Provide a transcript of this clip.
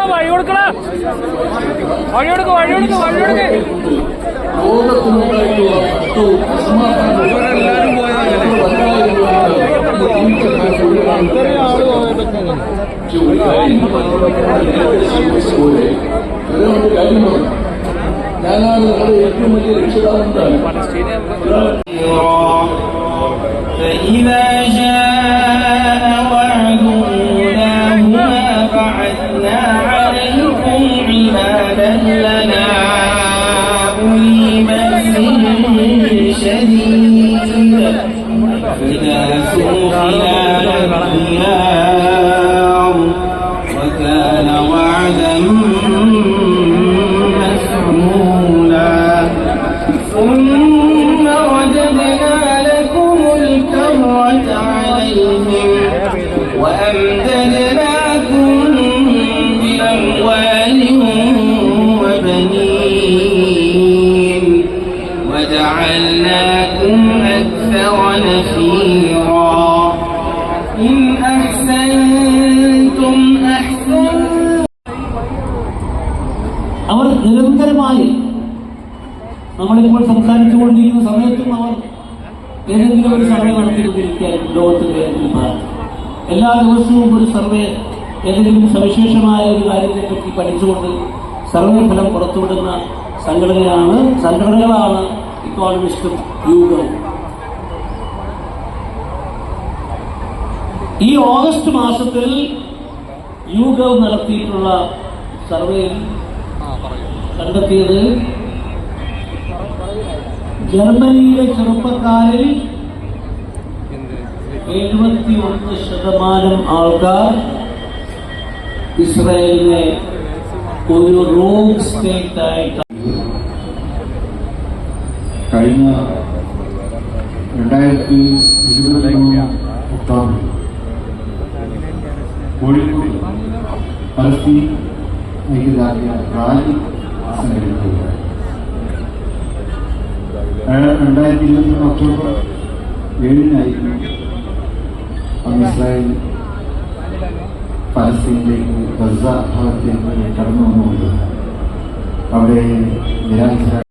കൊടുക്കടാ വഴി കൊടുക്കടാ വഴി കൊടുക്ക് വഴി കൊടുക്ക് വഴി കൊടുക്ക് ഞാനാണ് നിങ്ങളുടെ ഏറ്റവും വലിയ രക്ഷിതാവ് എന്താണ് عبادا لنا أولي بأس شديد. فجاسوا خلال الديار وكان وعدا مفعولا ثم رددنا لكم الكرة عليهم وأمددناكم أكثر نفيرا إن أحسنتم أحسنتم അവർ നിരന്തരമായി നമ്മളിപ്പോൾ സംസാരിച്ചുകൊണ്ടിരിക്കുന്ന സമയത്തും അവർ ഏതെങ്കിലും ഒരു സർവേ നടത്തിക്കൊണ്ടിരിക്കുകയായിരുന്നു ലോകത്തിന്റെ ഏതെങ്കിലും ഭാഗത്ത് എല്ലാ ദിവസവും ഒരു സർവേ ഏതെങ്കിലും സവിശേഷമായ ഒരു കാര്യത്തെ പറ്റി പഠിച്ചുകൊണ്ട് സർവേ ഫലം പുറത്തുവിടുന്ന സംഘടനയാണ് സംഘടനകളാണ് ഇക്കോണമിസ്റ്റും യൂഗവും ഈ ഓഗസ്റ്റ് മാസത്തിൽ യൂഗവ് നടത്തിയിട്ടുള്ള സർവേയിൽ കണ്ടെത്തിയത് ജർമ്മനിയിലെ ചെറുപ്പക്കാരിൽ എഴുപത്തി ഒന്ന് ശതമാനം ആൾക്കാർ ഇസ്രായേലിനെ ഒരു റോങ് സ്റ്റേറ്റ് ആയിട്ട് കഴിഞ്ഞ രണ്ടായിരത്തി ഇരുപത്തി മൂന്ന് ഒക്ടോബർ കോഴിക്കോട് പലസ്തീൻ ഐക്യദാർഢ്യ റാലി സംഘടിപ്പിക്കുകയുണ്ടായി അതായത് രണ്ടായിരത്തി ഇരുപത്തി മൂന്ന് ഒക്ടോബർ ഏഴിനായിരുന്നു അന്ന് ഇസ്രായേൽ പലസ്തീനിലേക്ക് ഗസ ഭാഗത്തേക്ക് കടന്നു വന്നുകൊണ്ട് അവിടെ നിരാശ